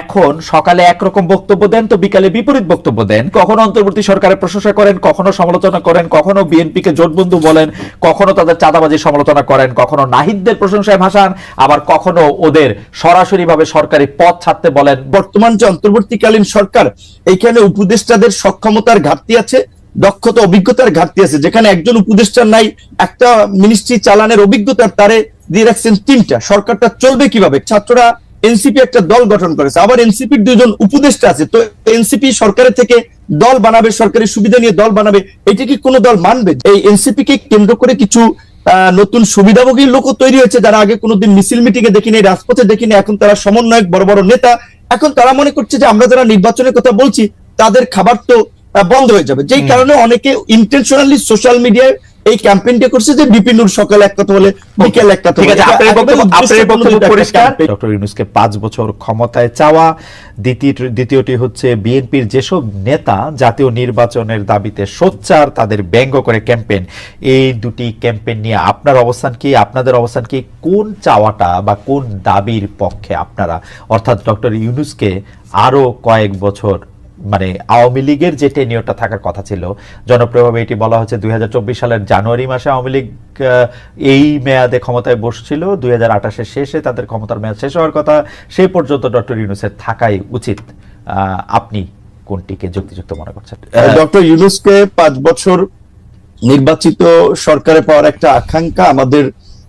এখন সকালে একরকম বক্তব্য দেন, তো বিকালে বিপরীত বক্তব্য দেন। কখনো অন্তর্বর্তী সরকারের প্রশংসা করেন, কখনো সমালোচনা করেন, কখনো বিএনপিকে জোটবন্ধু বলেন, কখনো তাদের চাঁদাবাজির সমালোচনা করেন, কখনো নাহিদদের প্রশংসায় ভাসান, আবার কখনো ওদের সরাসরি ভাবে সরকারি পথ ছাড়তে বলেন। বর্তমান যে অন্তর্বর্তীকালীন সরকার, এইখানে উপদেষ্টাদের সক্ষমতার ঘাটতি আছে, দক্ষতা, অভিজ্ঞতার ঘাটতি আছে। যেখানে একজন উপদেষ্টার নাই, একটা মিনিস্ট্রি চালানের অভিজ্ঞতার তারে দিয়ে রাখছেন তিনটা। সরকারটা চলবে কীভাবে? ছাত্ররা এনসিপি একটা দল গঠন করেছে। আবার এনসিপির দুজন উপদেষ্টা আছে। তো এনসিপি সরকারের থেকে দল বানাবে সরকারি সুবিধা নিয়ে দল বানাবে এটা কি কোনো দল মানবে? এই এনসিপি কে কেন্দ্র করে কিছু নতুন সুবিধাভোগী লোকও তৈরি হয়েছে যারা আগে কোনোদিন মিছিল মিটিং এ দেখিনি রাজপথে দেখিনি এখন তারা সমন্বয়ক বড় বড় নেতা। এখন তারা মনে করছে যে আমরা যারা নির্বাচনের কথা বলছি তাদের খাবার তো বন্ধ হয়ে যাবে। যেই কারণে অনেকে ইন্টেনশনালি সোশ্যাল মিডিয়ায় এই ক্যাম্পেইনটা করছে যে বিপিনুর সকালে এক কথা বলে বিকেল এক কথা ঠিক আছে আপনার বক্তব্য আপনার বক্তব্য পরিষ্কার ডক্টর ইউনুসকে পাঁচ বছর ক্ষমতায় চাওয়া দ্বিতীয় দ্বিতীয়টি হচ্ছে বিএনপির যেসব নেতা জাতীয় নির্বাচনের দাবিতে সোচ্চার তাদের ব্যঙ্গ করে ক্যাম্পেইন এই দুটি ক্যাম্পেইন নিয়ে আপনার অবস্থান কি? আপনাদের অবস্থান কি? কোন চাওয়াটা বা কোন দাবির পক্ষে আপনারা অর্থাৎ ডক্টর ইউনুসকে আরও কয়েক বছর মানে আওয়ামী লীগের যে টেনিয়রটা থাকার কথা ছিল, জনপ্রিয়ভাবে এটি বলা হচ্ছে দুই হাজার চব্বিশ সালের জানুয়ারি মাসে আওয়ামী লীগ এই মেয়াদে ক্ষমতায় বসছিল। দুই হাজার শেষে তাদের ক্ষমতার মেয়াদ শেষ হওয়ার কথা। সেই পর্যন্ত ডক্টর ইউনুসের থাকাই উচিত। আপনি কোনটিকে যুক্তিযুক্ত মনে করছেন? ডক্টর ইউনুসকে পাঁচ বছর নির্বাচিত সরকারে পাওয়ার একটা আকাঙ্ক্ষা আমাদের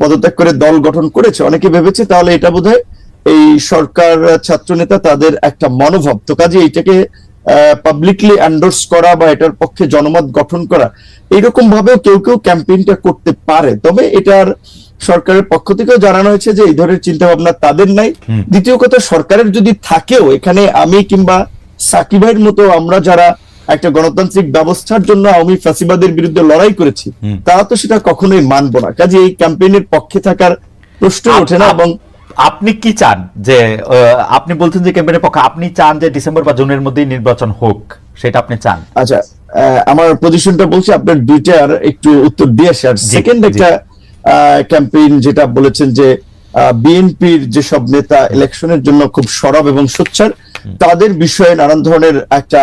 পদত্যাগ করে দল গঠন করেছে। অনেকে ভেবেছে তাহলে এটা বোধহয় এই সরকার ছাত্র নেতা তাদের একটা মনোভাব। তো কাজে এইটাকে পাবলিকলি এন্ডোর্স করা বা এটার পক্ষে জনমত গঠন করা এইরকম ভাবেও কেউ কেউ ক্যাম্পেইনটা করতে পারে। তবে এটার সরকারের পক্ষ থেকেও জানানো হয়েছে যে এই ধরনের চিন্তা ভাবনা তাদের নাই। দ্বিতীয় কথা সরকারের যদি থাকেও এখানে আমি কিংবা সাকিবের মতো আমরা যারা একটা গণতান্ত্রিক ব্যবস্থার জন্য আওয়ামী ফ্যাসিবাদের বিরুদ্ধে লড়াই করেছি তারা তো সেটা কখনোই মানবো না। কাজে এই ক্যাম্পেইনের পক্ষে থাকার প্রশ্ন ওঠে না এবং আপনি কি চান যে আপনি বলছেন যে ক্যাম্পেইনের পক্ষে আপনি চান যে ডিসেম্বর বা জুনের মধ্যেই নির্বাচন হোক সেটা আপনি চান? আচ্ছা আমার পজিশনটা বলছি আপনার দুইটার একটু উত্তর দিয়ে আসে। আর সেকেন্ড। একটা ক্যাম্পেইন যেটা বলেছেন যে বিএনপির যেসব নেতা ইলেকশনের জন্য খুব সরব এবং সোচ্চার তাদের বিষয়ে নানান ধরনের একটা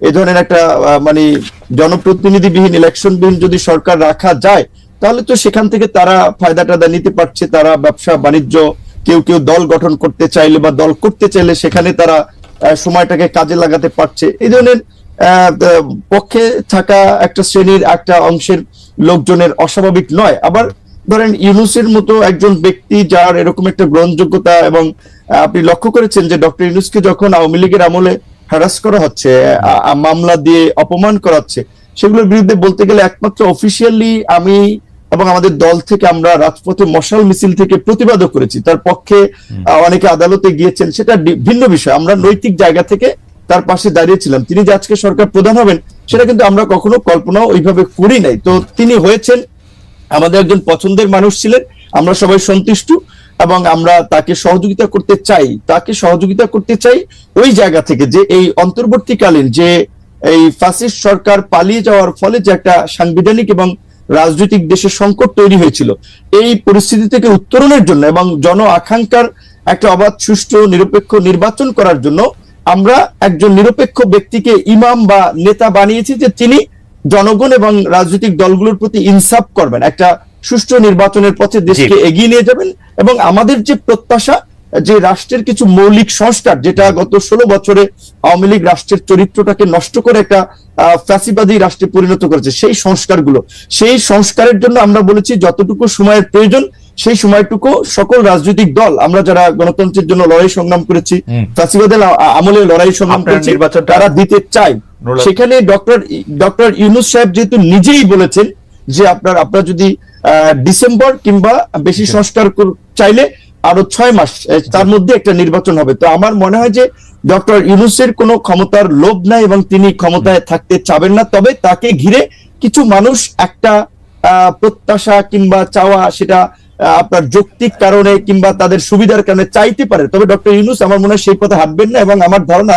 এই ধরনের একটা মানে জনপ্রতিনিধিবিহীন ইলেকশনবিহীন যদি সরকার রাখা যায়, তাহলে তো সেখান থেকে তারা ফায়দা টায়দা নিতে পারছে, তারা ব্যবসা, বাণিজ্য, কেউ কেউ দল গঠন করতে চাইলে বা দল করতে চাইলে সেখানে তারা সময়টাকে কাজে লাগাতে পারছে। এই ধরনের পক্ষে থাকা একটা শ্রেণির একটা অংশের লোকজনের অস্বাভাবিক নয়। আবার ধরেন ইউনুসের মতো একজন ব্যক্তি যার এরকম একটা গ্রহণযোগ্যতা এবং আপনি লক্ষ্য করেছেন যে ডক্টর ইউনুসকে যখন আওয়ামী লীগের আমলে হ্যারাস করা হচ্ছে মামলা দিয়ে অপমান করা হচ্ছে সেগুলোর বিরুদ্ধে বলতে গেলে একমাত্র অফিসিয়ালি আমি এবং আমাদের দল থেকে আমরা রাজপথে মশাল মিছিল থেকে প্রতিবাদও করেছি। তার পক্ষে অনেকে আদালতে গিয়েছেন সেটা ভিন্ন বিষয়। আমরা নৈতিক জায়গা থেকে তার পাশে দাঁড়িয়েছিলাম। তিনি যে আজকে সরকার প্রধান হবেন সেটা কিন্তু আমরা কখনো কল্পনা ওইভাবে করি নাই। তো তিনি হয়েছেন আমাদের একজন পছন্দের মানুষ ছিলেন, আমরা সবাই সন্তুষ্ট এবং আমরা তাকে সহযোগিতা করতে চাই, তাকে সহযোগিতা করতে চাই ওই জায়গা থেকে যে এই অন্তর্বর্তীকালীন যে এই ফ্যাসিস্ট সরকার পালিয়ে যাওয়ার ফলে যে একটা সাংবিধানিক এবং রাজনৈতিক দেশে সংকট তৈরি হয়েছিল, এই পরিস্থিতি থেকে উত্তরণের জন্য এবং জন আকাঙ্ক্ষার একটা অবাধ, সুষ্ঠু, নিরপেক্ষ নির্বাচন করার জন্য আমরা একজন নিরপেক্ষ ব্যক্তিকে ইমাম বা নেতা বানিয়েছি যে তিনি জনগণ এবং রাজনৈতিক দলগুলোর প্রতি ইনসাফ করবেন। একটা সুষ্ঠু নির্বাচনের পথে দেশকে এগিয়ে নিয়ে যাবেন এবং আমাদের যে প্রত্যাশা যে রাষ্ট্রের কিছু মৌলিক সংস্কার যেটা গত ষোলো বছরে আওয়ামী লীগ রাষ্ট্রের চরিত্রটাকে নষ্ট করে একটা আহ, ফ্যাসিবাদী রাষ্ট্রে পরিণত করেছে সেই সংস্কারগুলো। সেই সংস্কারের জন্য আমরা বলেছি যতটুকু সময়ের প্রয়োজন সেই সময়টুকু সকল রাজনৈতিক দল আমরা যারা গণতন্ত্রের জন্য লড়াই সংগ্রাম করেছি। ফ্যাসিবাদের আমলে লড়াই সংগ্রাম করেছি তারা দিতে চাই সেখানে ডক্টর ডক্টর ইউনুস সাহেব যেহেতু নিজেই বলেছেন যে আপনার আপনার যদি ডিসেম্বর কিংবা বেশি সংস্কার কর- চাইলে আরও ছয় মাস তার মধ্যে একটা নির্বাচন হবে। তো আমার মনে হয় যে ডক্টর ইউনুসের কোনো ক্ষমতার লোভ নাই এবং তিনি ক্ষমতায় থাকতে চাবেন না। তবে তাকে ঘিরে কিছু মানুষ একটা আহ, প্রত্যাশা কিংবা চাওয়া সেটা আপনার যৌক্তিক কারণে কিংবা তাদের সুবিধার কারণে চাইতে পারে। তবে ডক্টর ইউনুস আমার মনে হয় সেই পথে হাঁটবেন না এবং আমার ধারণা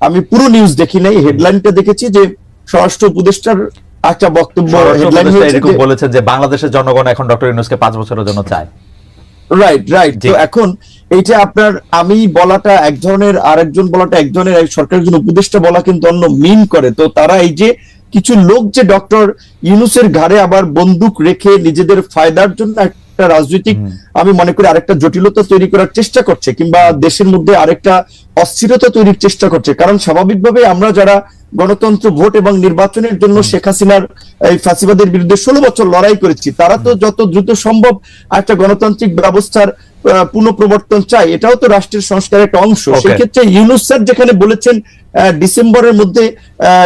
আমি পুরো নিউজ দেখি নাই হেডলাইনটা দেখেছি যে স্বরাষ্ট্র উপদেষ্টার একটা বক্তব্য হেডলাইন এরকম বলেছেন যে বাংলাদেশের জনগণ এখন ডক্টর ইউনুসকে পাঁচ বছরের জন্য চায়। Right right. তো এখন এইটা আপনার আমি বলাটা এক ধরনের আরেকজন বলাটা এক ধরনের সরকারের জন্য উপদেষ্টা বলা কিন্তু অন্য মিন করে। তো তারা এই যে কিছু লোক যে ডক্টর ইউনুসের ঘাড়ে আবার বন্দুক রেখে নিজেদের ফায়দার জন্য একটা রাজনৈতিক আমি মনে করি আরেকটা জটিলতা তৈরি করার চেষ্টা করছে কিংবা দেশের মধ্যে আরেকটা অস্থিরতা তৈরির চেষ্টা করছে। কারণ স্বাভাবিকভাবে আমরা যারা গণতন্ত্র ভোট এবং নির্বাচনের জন্য শেখ হাসিনার এই ফাঁসিবাদের বিরুদ্ধে ষোলো বছর লড়াই করেছি তারা তো যত দ্রুত সম্ভব একটা গণতান্ত্রিক ব্যবস্থার পুনঃপ্রবর্তন চাই এটাও তো রাষ্ট্রের সংস্কারের একটা অংশ। সেক্ষেত্রে ইউনুস স্যার যেখানে বলেছেন ডিসেম্বরের মধ্যে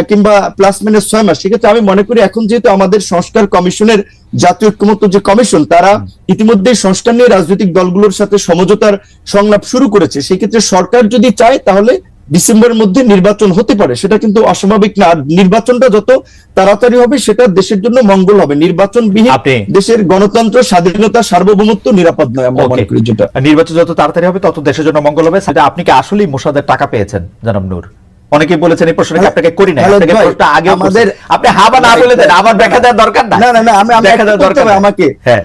কিংবা প্লাস মাইনাস ছয় মাস। সেক্ষেত্রে আমি মনে করি এখন যেহেতু আমাদের সংস্কার কমিশনের জাতীয় ঐক্যমত্য যে কমিশন তারা ইতিমধ্যে সংস্কার নিয়ে রাজনৈতিক দলগুলোর সাথে সমঝোতার সংলাপ শুরু করেছে। সেক্ষেত্রে সরকার যদি চায় তাহলে ডিসেম্বরের মধ্যে নির্বাচন হতে পারে। সেটা কিন্তু অস্বাভাবিক না। নির্বাচনটা যত তাড়াতাড়ি হবে সেটা দেশের জন্য মঙ্গল হবে। নির্বাচন বিহীন দেশের গণতন্ত্র স্বাধীনতা সার্বভৌমত্ব নিরাপদ নয় আমরা মনে করি যেটা। নির্বাচন যত তাড়াতাড়ি হবে তত দেশের জন্য মঙ্গল হবে। সেটা আপনি কি আসলেই মোসাদের টাকা পেয়েছেন জনাব নূর? অনেকেই বলেছেন এই প্রশ্নটা আপনাকে করি না আপনাকে প্রশ্নটা আগে আমাদের আপনি হাবা না বলে দেন আমার দেখা দেওয়ার দরকার না। না না আমি দেখা দেওয়ার দরকার আমাকে। হ্যাঁ।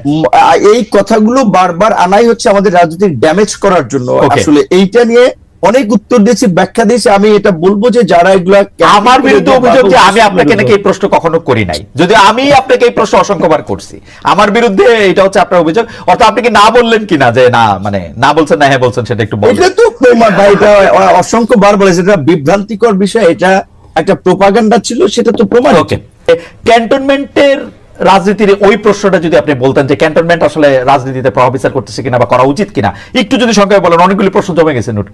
এই কথাগুলো বারবার আনাই হচ্ছে আমাদের রাজনীতির ড্যামেজ করার জন্য। আসলে এইটা নিয়ে অনেক উত্তর দিয়েছি ব্যাখ্যা দিয়েছি আমি এটা বলব যে যারা এগুলা আমার বিরুদ্ধে অভিযোগ যে আমি আপনাকে নাকি এই প্রশ্ন কখনো করি নাই। যদি আমি আপনাকে এই প্রশ্ন অসংখ্যবার করছি আমার বিরুদ্ধে এটা হচ্ছে আপনার অভিযোগ অর্থাৎ আপনি কি না বললেন কিনা যে না মানে না বলছেন না হ্যাঁ বলছেন সেটা একটু এটা তো ভাই এটা অ- অসংখ্য বার বলেছে এটা বিভ্রান্তিকর বিষয় এটা একটা প্রোপাগান্ডা ছিল সেটা তো প্রমাণ ওকে ক্যান্টনমেন্টের রাজনীতির ওই প্রশ্নটা যদি আপনি বলতেন যে ক্যান্টনমেন্ট আসলে রাজনীতিতে প্রভাব বিস্তার করতেছে কিনা বা করা উচিত কিনা একটু যদি সংখ্যায় বলেন অনেকগুলি প্রশ্ন জমে গেছে নোট।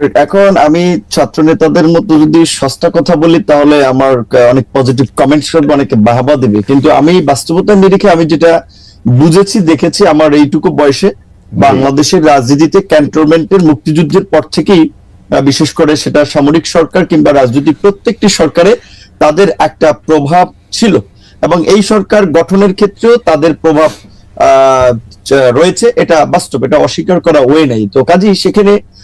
এখন আমি ছাত্র নেতাদের মতো যদি সস্তা কথা বলি তাহলে আমার অনেক পজিটিভ কমেন্টস করবে অনেকে বাহাবা দেবে। কিন্তু আমি বাস্তবতার নিরিখে আমি যেটা বুঝেছি দেখেছি আমার এইটুকু বয়সে বাংলাদেশের রাজনীতিতে ক্যান্টনমেন্টের মুক্তিযুদ্ধের পর থেকেই বিশেষ করে সেটা সামরিক সরকার কিংবা রাজনৈতিক প্রত্যেকটি সরকারে তাদের একটা প্রভাব ছিল। এবং এই সরকার গঠনের ক্ষেত্রেও তাদের প্রভাব আহ, রয়েছে। এটা বাস্তব এটা অস্বীকার করা ওয়ে নাই। তো কাজেই সেখানে